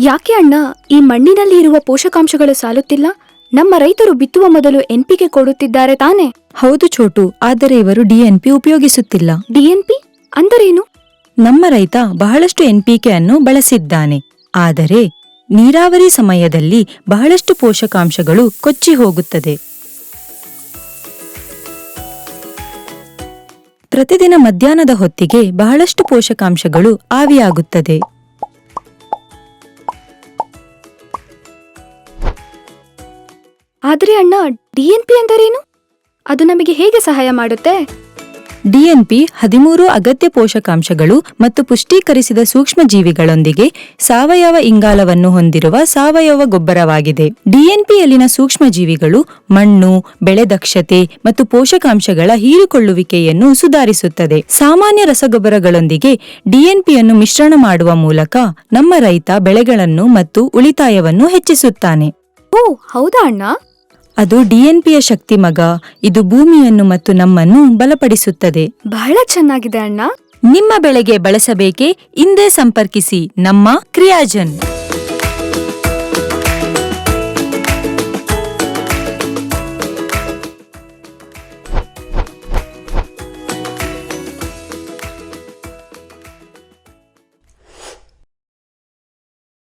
ಯಾಕೆ ಅಣ್ಣ ಈ ಮಣ್ಣಿನಲ್ಲಿ ಇರುವ ಪೋಷಕಾಂಶಗಳು ಸಾಲುತ್ತಿಲ್ಲ? ನಮ್ಮ ರೈತರು ಬಿತ್ತುವ ಮೊದಲು ಎನ್ಪಿಕೆ ಕೊಡುತ್ತಿದ್ದಾರೆ ತಾನೇ? ಹೌದು ಚೋಟು ಆದರೆ ಇವರು ಡಿಎನ್ಪಿ ಉಪಯೋಗಿಸುತ್ತಿಲ್ಲ. ಡಿಎನ್ಪಿ ಅಂದರೇನು? ನಮ್ಮ ರೈತ ಬಹಳಷ್ಟು ಎನ್ಪಿಕೆ ಅನ್ನು ಬಳಸಿದ್ದಾನೆ. ಆದರೆ ನೀರಾವರಿ ಸಮಯದಲ್ಲಿ ಬಹಳಷ್ಟು ಪೋಷಕಾಂಶಗಳು ಕೊಚ್ಚಿ ಹೋಗುತ್ತದೆ. ಪ್ರತಿದಿನ ಮಧ್ಯಾಹ್ನದ ಹೊತ್ತಿಗೆ ಬಹಳಷ್ಟು ಪೋಷಕಾಂಶಗಳು ಆವಿಯಾಗುತ್ತದೆ. ಆದ್ರೆ ಅಣ್ಣ ಡಿಎನ್ಪಿ ಅಂದರೇನು? ಅದು ನಮಗೆ ಹೇಗೆ ಸಹಾಯ ಮಾಡುತ್ತೆ? ಡಿಎನ್ಪಿ ಹದಿಮೂರು ಅಗತ್ಯ ಪೋಷಕಾಂಶಗಳು ಮತ್ತು ಪುಷ್ಟೀಕರಿಸಿದ ಸೂಕ್ಷ್ಮಜೀವಿಗಳೊಂದಿಗೆ ಸಾವಯವ ಇಂಗಾಲವನ್ನು ಹೊಂದಿರುವ ಸಾವಯವ ಗೊಬ್ಬರವಾಗಿದೆ. ಡಿಎನ್ಪಿಯಲ್ಲಿನ ಸೂಕ್ಷ್ಮ ಜೀವಿಗಳು ಮಣ್ಣು ಬೆಳೆ ದಕ್ಷತೆ ಮತ್ತು ಪೋಷಕಾಂಶಗಳ ಹೀರಿಕೊಳ್ಳುವಿಕೆಯನ್ನು ಸುಧಾರಿಸುತ್ತದೆ. ಸಾಮಾನ್ಯ ರಸಗೊಬ್ಬರಗಳೊಂದಿಗೆ ಡಿಎನ್ಪಿಯನ್ನು ಮಿಶ್ರಣ ಮಾಡುವ ಮೂಲಕ ನಮ್ಮ ರೈತ ಬೆಳೆಗಳನ್ನು ಮತ್ತು ಉಳಿತಾಯವನ್ನು ಹೆಚ್ಚಿಸುತ್ತಾನೆ. ಓ ಹೌದಾ ಅಣ್ಣ? ಅದು ಡಿಎನ್ಪಿಯ ಶಕ್ತಿ ಮಗ. ಇದು ಭೂಮಿಯನ್ನು ಮತ್ತು ನಮ್ಮನ್ನು ಬಲಪಡಿಸುತ್ತದೆ. ಬಹಳ ಚೆನ್ನಾಗಿದೆ ಅಣ್ಣ. ನಿಮ್ಮ ಬೆಳೆಗೆ ಬಳಸಬೇಕೆ ಇಂದೇ ಸಂಪರ್ಕಿಸಿ ನಮ್ಮ ಕ್ರಿಯಾಜನ್.